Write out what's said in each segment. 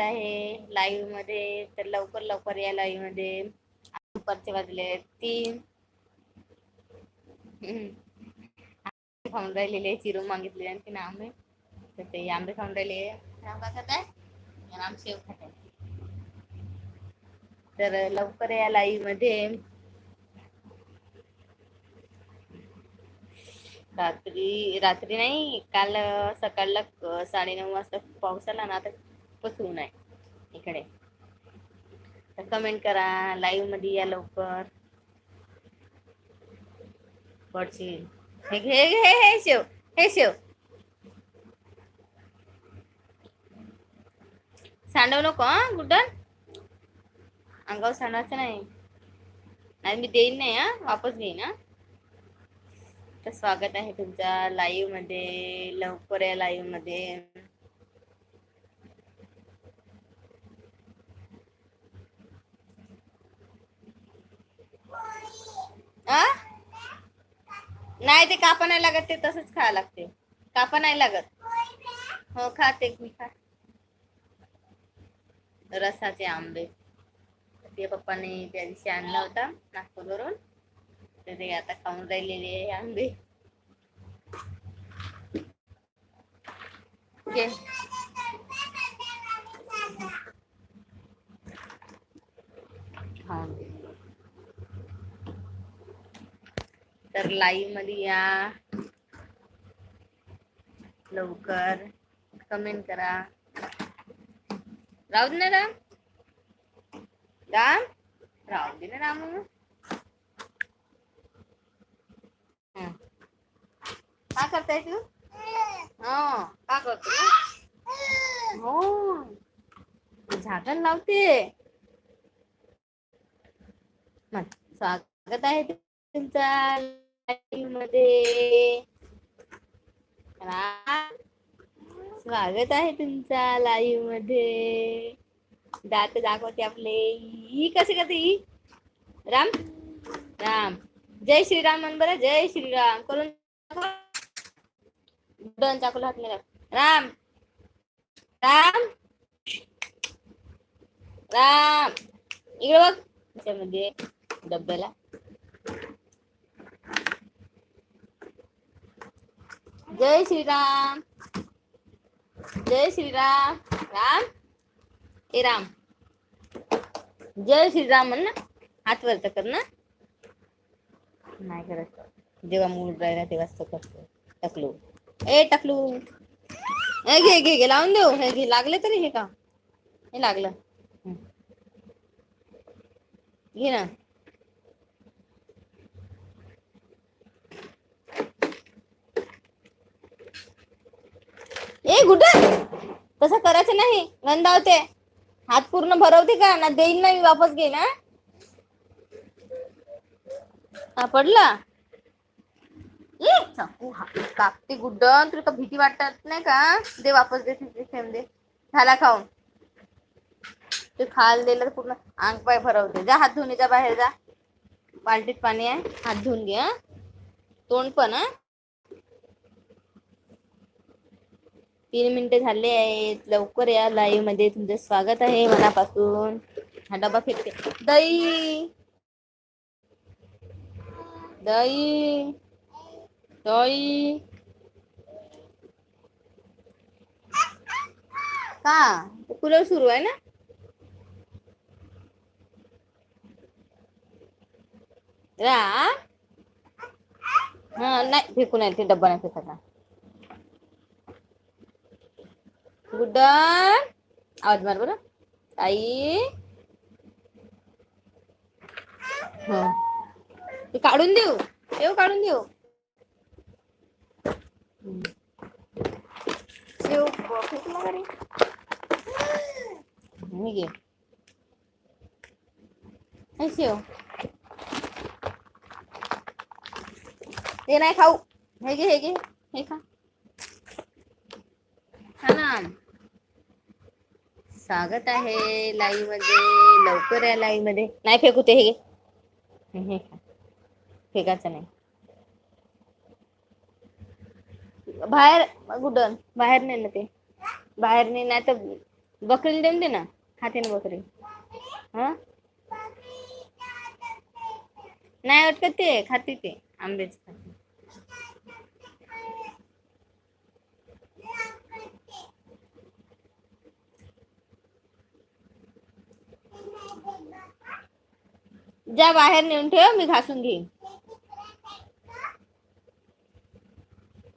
आहे लाईव्हमध्ये तर लवकर लवकर या लाईव्हमध्ये. दुपारचे वाजले तीन. आंबे खाऊन राहिलेले चिरून मागितले आणखी ना आंबे. तर ते आंबे खाऊन राहिले. आंबा खात आहे शेव खात. आहे तर लवकर या लाईव्हमध्ये. रात्री रात्री नाही काल सकाळला साडे साडेनऊ वाजता पाऊस आला ना आता खूपच ऊन आहे इकडे. तर कमेंट करा लाईव्हमध्ये या लवकर. पडशील हे घे हे घे, हे शेव हे शेव. सांडव नको हा गुड्डन. अंगावर सांडायचं नाही. नाही मी देईन नाही हा वापस घेईन हा. तर स्वागत आहे तुमच्या लाईव्हमध्ये लवकर या लाईव्हमध्ये. आ? नाही ते कापा नाही लागत ते तसंच खायला लागते. कापा नाही लागत. हो खाते मी खा. रसाचे आंबे. ते पप्पाने त्या दिवशी आणला होता नागपूरवरून. तर ते आता खाऊन राहिलेले आहे आंबे. घे. खाऊन घे. तर लाईव्हमध्ये या. लवकर कमेंट करा. राहू दे ना राम. राम? राहू दे ना राम. काय करताय तू? हा का करतो हो. झाकण लावते. स्वागत आहे तुमचा. मध्ये स्वागत आहे तुमचा लाईव्हमध्ये दात दाखवते आपले. ही कसे करते ही राम? राम. जय श्रीराम म्हण बरं. जय श्रीराम. करून दोन चाकूला हात नाही राम. राम. राम. इकडे बघ. त्याच्यामध्ये डब्याला. जय श्रीराम. जय श्रीराम. राम. हे राम. जय श्रीराम म्हण ना. हात वरच कर ना. नाही करत. जेव्हा मूड राहिला तेव्हाच तो करतो. टकलू. ए टकलू. ए घे घे घे. लावून देऊ. हे घे. लागले तरी हे का हे लागलं. घे ना. ए गुड्डा तसं करायचं नाही. गंधावते हात पूर्ण भरवते का? ना देईन ना मी वापस घेईन ना हा पडला? ए चाकू कापते गुड्डन. तुला का भीती वाटत नाही का? दे वापस दे तिथे ठेवून दे. झाला खाऊन. ते खाल दिलं तर पूर्ण अंग पाय भरवते. जा हात धुवून ये, जा बाहेर जा. बाल्टीत पाणी आहे. हात धुवून घे तोंड पण हा. तीन मिनिटं झाले आहेत. लवकर या लाईव्हमध्ये. तुमचं स्वागत आहे मनापासून. हा डबा फेकते दही. दही. दही. का कूलर सुरू आहे ना? रा. हा नाही फेकू नाही ते डब्बा नाही फेकायचा गुड्डन आवाज मार बरं आई हा ते काढून देऊ ठेव काढून देऊ हम्म. शेव ब- फेकला का रे हे घे हे शेव ते नाही खाऊ हे घे हे घे हे खा हा ना स्वागत आहे लाईव्हमध्ये लवकर या लाईव्हमध्ये नाही फेकू ते हे. हे फेकायचं नाही. बाहेर गुडन बाहेर नाही ना ते. बाहेर नाही नाही तर बकरीला देऊन दे ना. खाते ना बकरी. हा? नाही वाटत ते खाते ते आंबेच खाते जा बाहेर नेऊन ठेव मी घासून घेईन.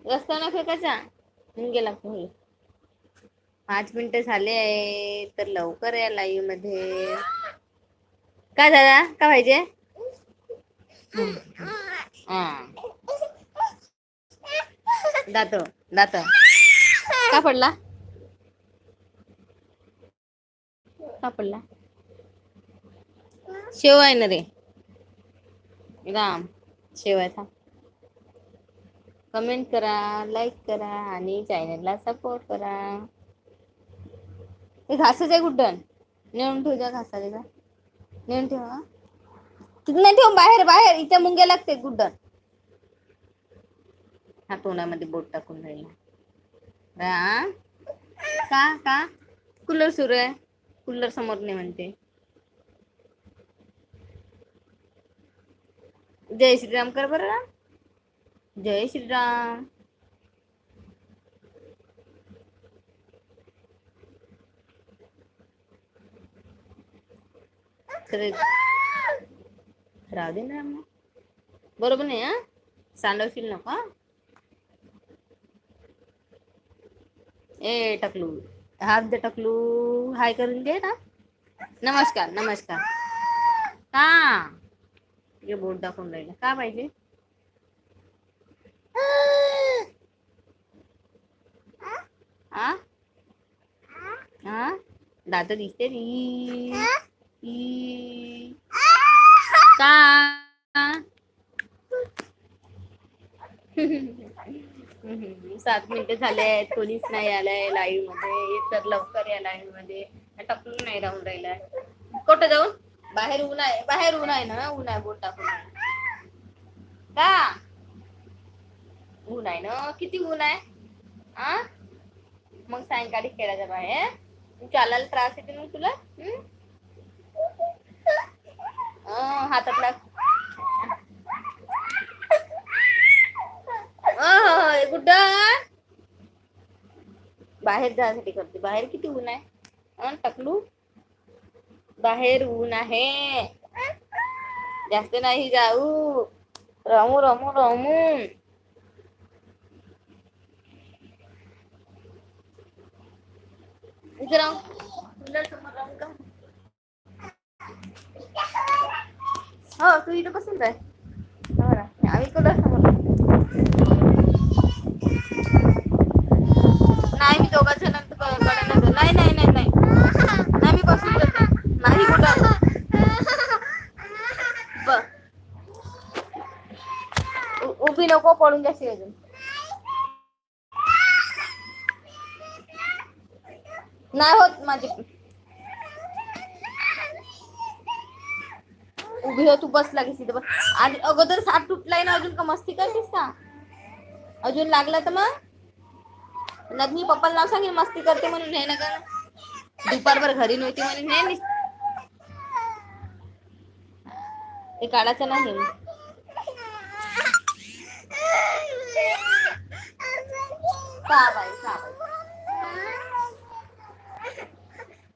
रस्त्यावर फेकायचा होऊन गेला होईल पाच मिनिटं झाले आहे तर लवकर या लाईव्हमध्ये. काय दादा? का पाहिजे? दात दात. का पडला? का पडला? शेव आहे ना रे. राम शेव आहे थांब. कमेंट करा लाईक करा आणि चॅनलला सपोर्ट करा. हे घासच आहे कुठं? नेऊन ठेव जा घासाले का नेऊन ठेव तिथं नाही ठेव बाहेर बाहेर. इथे मुंग्या लागते गुड्डन हा तोंडामध्ये बोट टाकून राहिला. राम का का? कूलर सुरू आहे. कूलर समोर नाही म्हणते. जय श्रीराम कर बरं राम। जय श्रीराम राहू दे ना बरोबर नाही, हा? नको ए, टकलू। हात दे टकलू। हाय करून ना। नमस्कार नमस्कार। का ये बोट दाखवून राहिला. का पाहिजे दात दिसते री का सात मिनिटं झाले आहेत. कोणीच नाही आलंय लाईव्हमध्ये. तर लवकर या लाईव्हमध्ये. टपून नाही राहून राहिलाय. कुठं जाऊन? बाहेर ऊन आहे बाहेर ऊन आहे ना ऊन आहे बोट टाकून का? ऊन आहे ना किती ऊन आहे? आ? मग सायंकाळी खेळायचं बाहेर. चालायला त्रास येते मग तुला? हम्म? अं, हातातला अय, बाहेर जाण्यासाठी करते. बाहेर किती ऊन आहे? अं, टकलू. बाहेर ऊन आहे जास्त नाही जाऊ रमू रमू रमू इथे राहू कूलर समोर राहून का हो तू इथं बसून जाय हो ना आम्ही कूलर समोर राहू. नाही मी दोघा जणांचं क- कडे नाही जात. नाही नाही नाही नाही नाही मी बसून जाते नाही कुठं ब उ- उभी करून पडून अजून नाही होत माझी. उभी हो तू बस लागेल तिथे बस. आणि अगोदर साप तुटलाय ना अजून का मस्ती करतेस का? अजून लागला तर मग? नदनी मी पप्पाला नाव मस्ती करते म्हणून हे नका दुपारभर घरी नव्हती म्हणून हे ते हे काढायचं नाही. का बाई का बाई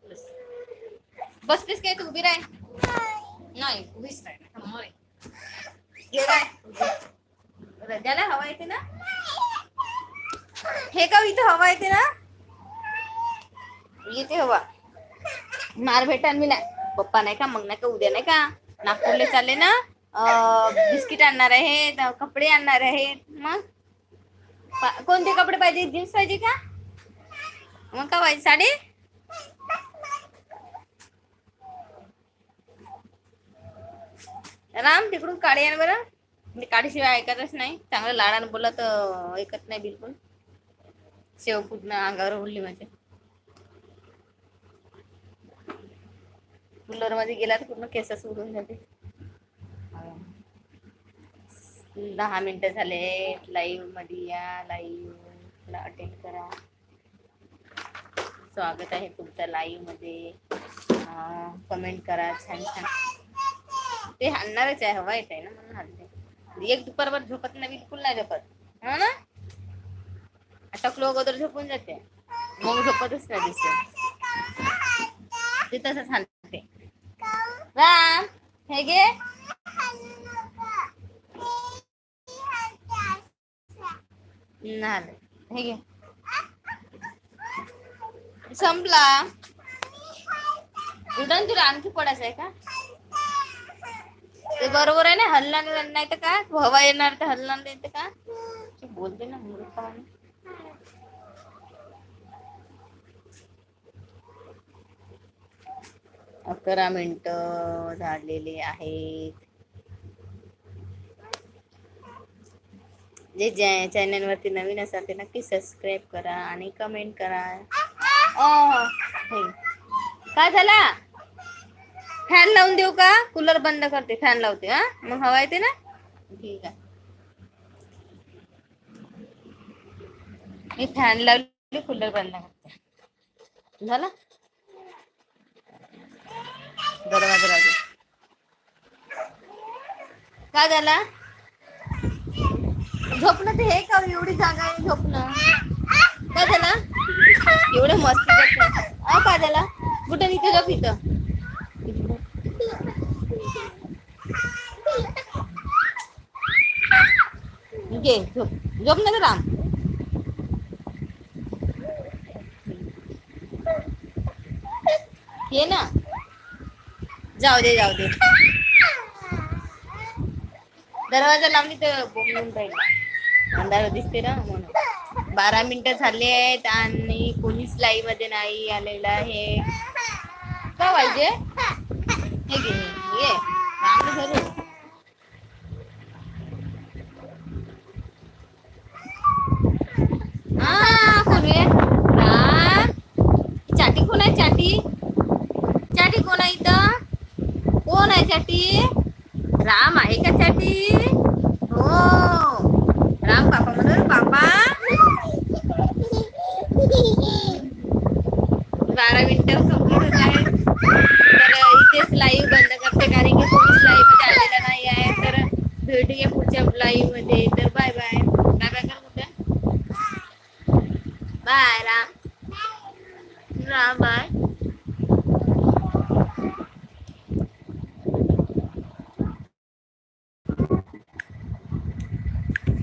बस. बसतेस काय तू उभी राह नाही उभीच राह समोर. ये राह. रजाला हवा येते ना हे का इथं हवा येते ना येते हवा मार भेटा मी नाही पप्पा नाही का मग नाही का उद्या नाही का नागपूरला चालले ना बिस्किट आणणार आहेत अं, कपडे आणणार आहेत मग पा- कोणते कपडे पाहिजे? जीन्स पाहिजे का? मग का पाहिजे साडी? राम तिकडून काळी आण बरं. मी काडीशिवाय ऐकतच नाही. चांगलं लाडानं बोलला तर ऐकत नाही बिलकुल. शेव पूर्ण अंगावर उडली माझ्या कुलरमध्ये गेला तर पूर्ण केसच उडून जाते. दहा मिनिटं झाले लाईव्हमध्ये. या लाईव्ह अटेंड करा. स्वागत आहे तुमचं लाईव्हमध्ये. कमेंट करा छान छान. ते हालणारच आहे हवा येत आहे ना म्हणून हलते म्हणजे एक दुपारभर झोपत नाही बिलकुल नाही झोपत. हा ना? अटकलो अगोदर झोपून जाते. मग झोपतच नाही दिसते. ते तसंच हाणते. राम हे गे हे घे संपला. उडन तुला आणखी पडायचं आहे का? ते बरोबर आहे ना हल्ला नाही तर का? हवा येणार तर हल्ला नाही तर का? बोलते ना मूर्खपणे. अकरा मिनिट झालेले आहेत. जे चॅनल वरती नवीन असाल ते नक्की सबस्क्राईब करा आणि कमेंट करा. काय झाला? फॅन लावून देऊ का? कूलर बंद करते फॅन लावते हा? मग हवा येते ना? ठीक आहे. मी फॅन लावली कूलर बंद करते. झालं? दरवाजा काय झाला? झोपणं ते हे का एवढी जागा आहे झोपणं. काय झालं? एवढं मस्त आ अ काय झालं? कुठं इथे झोप इथं. घे झोप. झोप ना राम ये ना. जाऊ दे जाऊ दे. दरवाजा लावली तर बोंबून राहील. अंधार दिसते ना म्हणून. बारा मिनिटं झाले आहेत आणि कोणीच लाईव्हमध्ये नाही आलेलं आहे. का पाहिजे हे घे हे घे राम धरू हा पूर्वी राम चाटी कोण आहे चाटी चाटी कोण आहे इथं कोण आहे चाटी राम आहे का चाटी हो राम पापा म्हणून पापा बारा मिनिटं कंप्लीट होत आहेत तर इथेच लाईव्ह बंद करते कारण की कोणीच लाईव्हमध्ये आलेला नाही आहे. तर भेटूया पुढच्या लाईव्हमध्ये. तर बाय बाय काय बाय कर कुठे बाय राम राम बाय